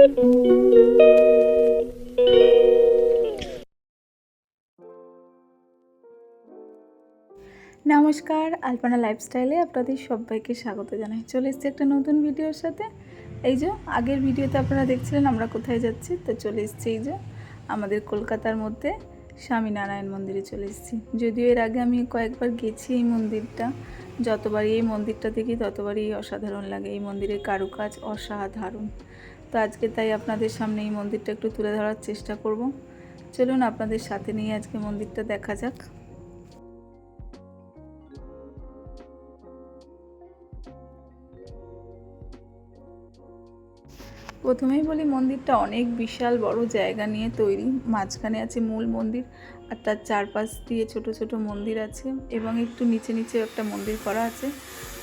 নমস্কার, আলপনা লাইফস্টাইলে আপনাদের সবাইকে স্বাগত জানাই। চলে এসেছি একটা নতুন ভিডিওর সাথে। এই যে, আগের ভিডিওতে আপনারা দেখছিলেন আমরা কোথায় যাচ্ছি, তো চলে এসেছি এই যে, আমাদের কলকাতার মধ্যে স্বামীনারায়ণ মন্দিরে চলে এসেছি। যদিও এর আগে আমি কয়েকবার গেছি এই মন্দিরটা, যতবারই এই মন্দিরটা দেখি ততবারই অসাধারণ লাগে। এই মন্দিরের কারুকাজ অসাধারণ। তো আজকে তাই আপনাদের সামনে এই মন্দিরটা একটু তুলে ধরার চেষ্টা করব। চলুন আপনাদের সাথে নিয়ে আজকে মন্দিরটা দেখা যাক। প্রথমেই বলি, মন্দিরটা অনেক বিশাল বড় জায়গা নিয়ে তৈরি। মাঝখানে আছে মূল মন্দির আর তার চারপাশ দিয়ে ছোট ছোট মন্দির আছে এবং একটু নিচে নিচে একটা মন্দির করা আছে।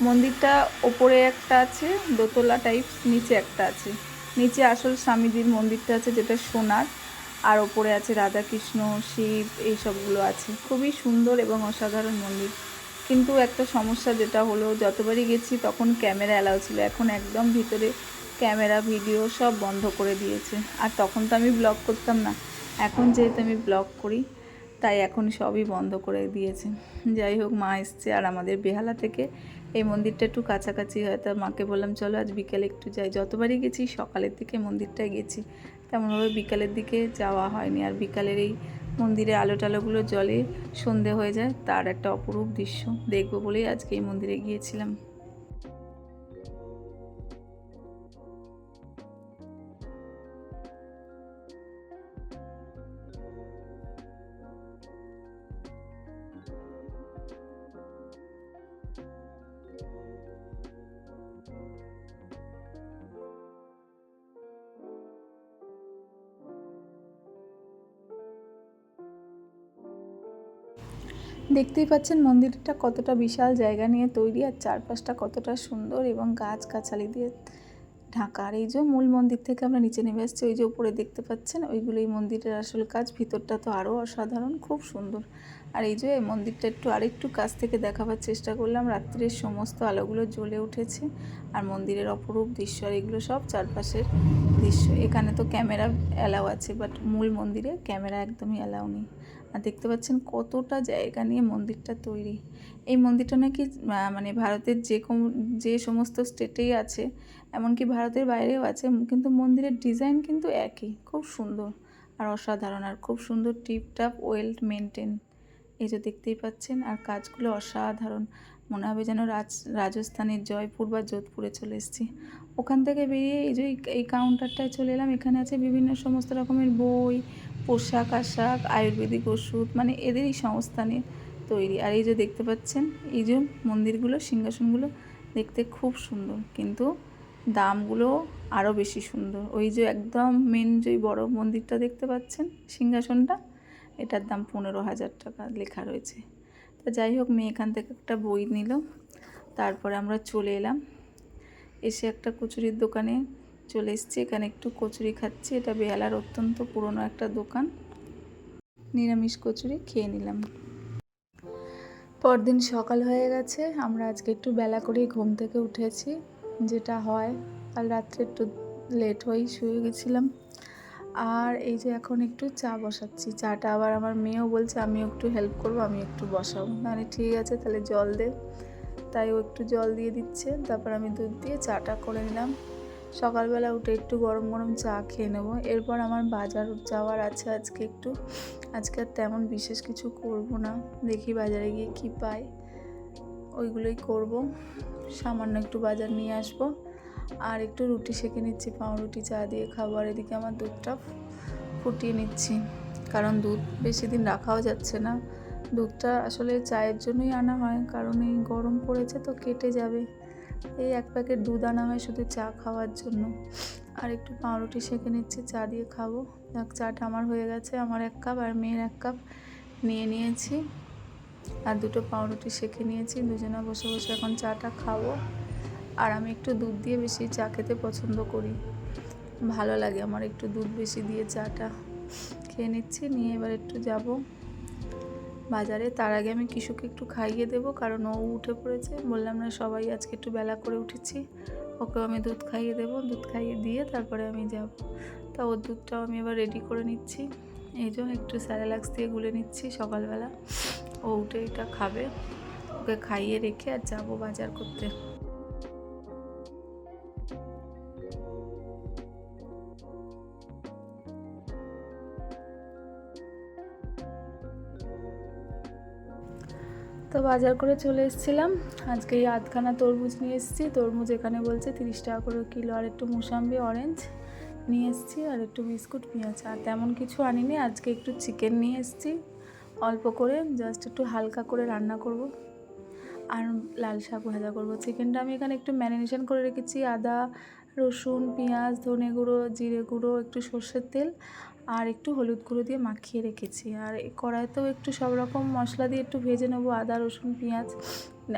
মন্দিরটা ওপরে একটা আছে, দোতলা টাইপ নিচে একটা আছে। নিচে আসল স্বামীজির মন্দিরটা আছে, যেটা সোনার। আর ওপরে আছে রাধাকৃষ্ণ, শিব, এই সবগুলো আছে। খুবই সুন্দর এবং অসাধারণ মন্দির। কিন্তু একটা সমস্যা যেটা হলো, যতবারই গেছি তখন ক্যামেরা অ্যালাউ ছিল। এখন একদম ভিতরে ক্যামেরা, ভিডিও সব বন্ধ করে দিয়েছে। আর তখন তো আমি ব্লগ করতাম না। এখন যেহেতু আমি ব্লগ করি, তাই এখন সবই বন্ধ করে দিয়েছে। যাই হোক, মা এসছে আর আমাদের বেহালা থেকে এই মন্দিরটা একটু কাছাকাছি হয়, তা মাকে বললাম, চলো আজ বিকেলে একটু যাই। যতবারই গেছি, সকালের দিকে মন্দিরটায় গেছি। তেমনভাবে বিকালের দিকে যাওয়া হয়নি। আর বিকালের এই মন্দিরে আলো টালোগুলো জলে সন্ধে হয়ে যায়, তার একটা অপরূপ দৃশ্য। দেখব বলেই আজকে এই মন্দিরে গিয়েছিলাম। দেখতেই পাচ্ছেন মন্দিরটা কতটা বিশাল জায়গা নিয়ে তৈরি আর চারপাশটা কতটা সুন্দর এবং গাছ গাছালি দিয়ে ঢাকা। আর এই যে মূল মন্দির থেকে আমরা নিচে নেমে আসছি, ওই যে উপরে দেখতে পাচ্ছেন ওইগুলো এই মন্দিরের আসল কাজ। ভিতরটা তো আরও অসাধারণ, খুব সুন্দর। আর এই যে মন্দিরটা একটু আরেকটু কাছ থেকে দেখাবার চেষ্টা করলাম, রাত্রির সমস্ত আলোগুলো জ্বলে উঠেছে আর মন্দিরের অপরূপ দৃশ্য আর এগুলো সব চারপাশের দৃশ্য। এখানে তো ক্যামেরা অ্যালাউ আছে, বাট মূল মন্দিরে ক্যামেরা একদমই অ্যালাউ নেই। আর দেখতে পাচ্ছেন কতটা জায়গা নিয়ে মন্দিরটা তৈরি। এই মন্দিরটা নাকি মানে ভারতের যে কম যে সমস্ত স্টেটেই আছে, এমনকি ভারতের বাইরেও আছে, কিন্তু মন্দিরের ডিজাইন কিন্তু একই, খুব সুন্দর আর অসাধারণ আর খুব সুন্দর টিপটাপ ওয়েল মেনটেন এই যে দেখতেই পাচ্ছেন, আর কাজগুলো অসাধারণ। মনে হবে যেন রাজ, রাজস্থানের জয়পুর বা যোধপুরে চলে এসেছি। ওখান থেকে বেরিয়ে এই যে এই কাউন্টারটায় চলে এলাম, এখানে আছে বিভিন্ন সমস্ত রকমের বই পোশাক আশাক, আয়ুর্বেদিক ওষুধ মানে এদেরই সংস্থানে তৈরি। আর এই যে দেখতে পাচ্ছেন, এই যে মন্দিরগুলো, সিংহাসনগুলো দেখতে খুব সুন্দর, কিন্তু দামগুলো আরও বেশি সুন্দর। ওই যে একদম মেন যে বড় মন্দিরটা দেখতে পাচ্ছেন, সিংহাসনটা, এটার দাম পনেরো হাজার টাকা লেখা রয়েছে। তা যাই হোক, মেয়ে এখান থেকে একটা বই নিল, তারপরে আমরা চলে এলাম। এসে একটা কচুরির দোকানে চলে এসছি, এখানে একটু কচুরি খাচ্ছি। এটা বেহালার অত্যন্ত পুরনো একটা দোকান। নিরামিষ কচুরি খেয়ে নিলাম। পরদিন সকাল হয়ে গেছে। আমরা আজকে একটু বেলা করেই ঘুম থেকে উঠেছি। যেটা হয়, কাল রাত্রে একটু লেট হয়েই শুয়ে গেছিলাম। আর এই যে এখন একটু চা বসাচ্ছি। চাটা আবার আমার মেয়েও বলছে আমি একটু হেল্প করব, আমি একটু বসাবো। মানে ঠিক আছে, তাহলে জল দে। তাই ও একটু জল দিয়ে দিচ্ছে। তারপর আমি দুধ দিয়ে চাটা করে নিলাম। সকালবেলা উঠে একটু গরম গরম চা খেয়ে নেব। এরপর আমার বাজার যাওয়ার আছে আজকে একটু। আজকে আর তেমন বিশেষ কিছু করব না। দেখি বাজারে গিয়ে কি পাই। ওইগুলোই করব। সামান্য একটু বাজার নিয়ে আসব। আর একটু রুটি সেঁকে নিচ্ছি, পাউরুটি, চা দিয়ে খাব। আর এদিকে আমার দুধটা ফুটিয়ে নিচ্ছি। কারণ দুধ বেশি দিন রাখাও যাচ্ছে না। দুধটা আসলে চায়ের জন্যই আনা হয়। কারণ এই গরম পড়েছে তো কেটে যাবে। এই এক প্যাকেট দুধ আনা হয় শুধু চা খাওয়ার জন্য। আর একটু পাউরুটি সেঁকে নিচ্ছি, চা দিয়ে খাব। দেখ চাটা আমার হয়ে গেছে, আমার এক কাপ আর মেয়ের এক কাপ নিয়ে নিয়েছি। আর দুটো পাউরুটি সেঁকে নিয়েছি, দুজনে বসে বসে এখন চাটা খাব। আর আমি একটু দুধ দিয়ে বেশি চা খেতে পছন্দ করি। ভালো লাগে আমার একটু দুধ বেশি দিয়ে চাটা। খেয়ে নিচ্ছি, নিয়ে এবার একটু যাব। বাজারে, তার আগে আমি কিশুকে একটু খাইয়ে দেব, কারণ ও উঠে পড়েছে। বললাম, না, সবাই আজকে একটু বেলা করে উঠেছি। ওকেও আমি দুধ খাইয়ে দেবো। দুধ খাইয়ে দিয়ে তারপরে আমি যাব। তা ওর দুধটাও আমি এবার রেডি করে নিচ্ছি। এই জন্য একটু স্যারেলাক্স দিয়ে গুলে নিচ্ছি সকালবেলা। ও উঠে এটা খাবে। ওকে খাইয়ে রেখে আর যাব বাজার করতে। তো বাজার করে চলে এসেছিলাম। আজকে এই আধখানা তরমুজ নিয়ে এসেছি। তরমুজ এখানে বলছে তিরিশ টাকা করে কিলো, আর একটু মুসাম্বি অরেঞ্জ নিয়ে এসেছি, আর একটু বিস্কুট, পেঁয়াজ, আর তেমন কিছু আনিনি। আজকে একটু চিকেন নিয়ে এসেছি, অল্প করে জাস্ট একটু হালকা করে রান্না করব। আর লাল শাক ভাজা করব। চিকেনটা আমি এখানে একটু ম্যারিনেশন করে রেখেছি। আদা, রসুন, পেঁয়াজ, ধনে গুঁড়ো, জিরে গুঁড়ো, একটু সর্ষের তেল আর একটু হলুদ গুঁড়ো দিয়ে মাখিয়ে রেখেছি। আর কড়াইতেও একটু সব রকম মশলা দিয়ে একটু ভেজে নেব, আদা, রসুন, পেঁয়াজ,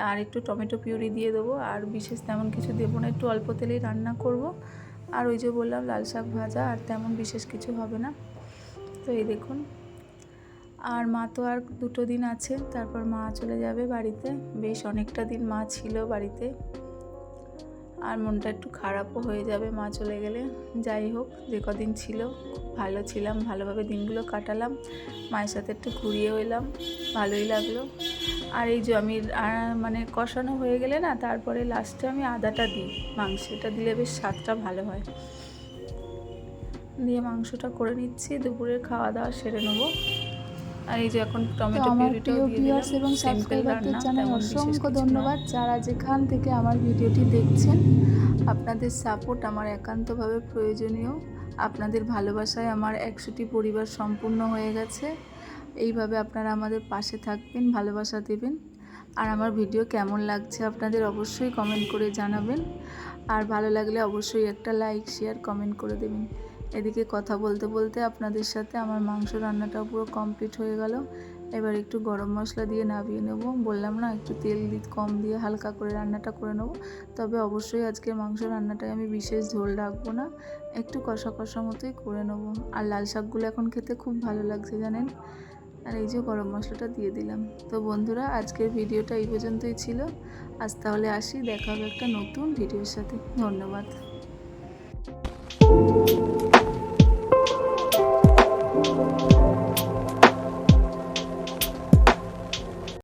আর একটু টমেটো পিউরি দিয়ে দেবো। আর বিশেষ তেমন কিছু দেবো না, একটু অল্প তেলেই রান্না করব। আর ওই যে বললাম, লাল শাক ভাজা, আর তেমন বিশেষ কিছু হবে না। তো এই দেখুন। আর মা তো আর দুটো দিন আছে, তারপর মা চলে যাবে বাড়িতে। বেশ অনেকটা দিন মা ছিল বাড়িতে। আর মনটা একটু খারাপও হয়ে যাবে, মা চলে গেলে। যাই হোক, যে কদিন ছিল ভালো ছিলাম, ভালোভাবে দিনগুলো কাটালাম। মায়ের সাথে একটু ঘুরিয়ে এলাম, ভালোই লাগল। আর এই যে আমি মানে কষানো হয়ে গেলে না, তারপরে লাস্টে আমি আদাটা দিই। মাংসে এটা দিলে বেশ স্বাদটা ভালো হয়। দিয়ে মাংসটা করে নিচ্ছি, দুপুরের খাওয়া দাওয়া সেরে নেব। আর এই যে এখন টমেটো আমার পিউরিটাও প্রিয় ভিউয়ার্স এবং সাবস্ক্রাইবারদের জানাই অসংখ্য ধন্যবাদ। যারা যেখান থেকে আমার ভিডিওটি দেখছেন আপনাদের সাপোর্ট আমার একান্তভাবে প্রয়োজনীয়। আপনাদের ভালোবাসায় আমার একশোটি পরিবার সম্পূর্ণ হয়ে গেছে। এইভাবে আপনারা আমাদের পাশে থাকবেন ভালোবাসা দেবেন। আর আমার ভিডিও কেমন লাগছে আপনাদের অবশ্যই কমেন্ট করে জানাবেন। আর ভালো লাগলে অবশ্যই একটা লাইক শেয়ার কমেন্ট করে দেবেন। এদিকে কথা বলতে বলতে আপনাদের সাথে আমার মাংস রান্নাটাও পুরো কমপ্লিট হয়ে গেল। এবার একটু গরম মশলা দিয়ে নামিয়ে নেব। বললাম না, একটু তেল কম দিয়ে হালকা করে রান্নাটা করে নেব। তবে অবশ্যই আজকের মাংস রান্নাটায় আমি বিশেষ ঝোল রাখব না। একটু কষা কষা মতোই করে নেব। আর লাল শাকগুলো এখন খেতে খুব ভালো লাগছে জানেন? আর এই যে গরম মশলাটা দিয়ে দিলাম। তো বন্ধুরা, আজকের ভিডিওটা এই পর্যন্তই ছিল। আজ তাহলে আসি, দেখা হবে একটা নতুন ভিডিওর সাথে। ধন্যবাদ।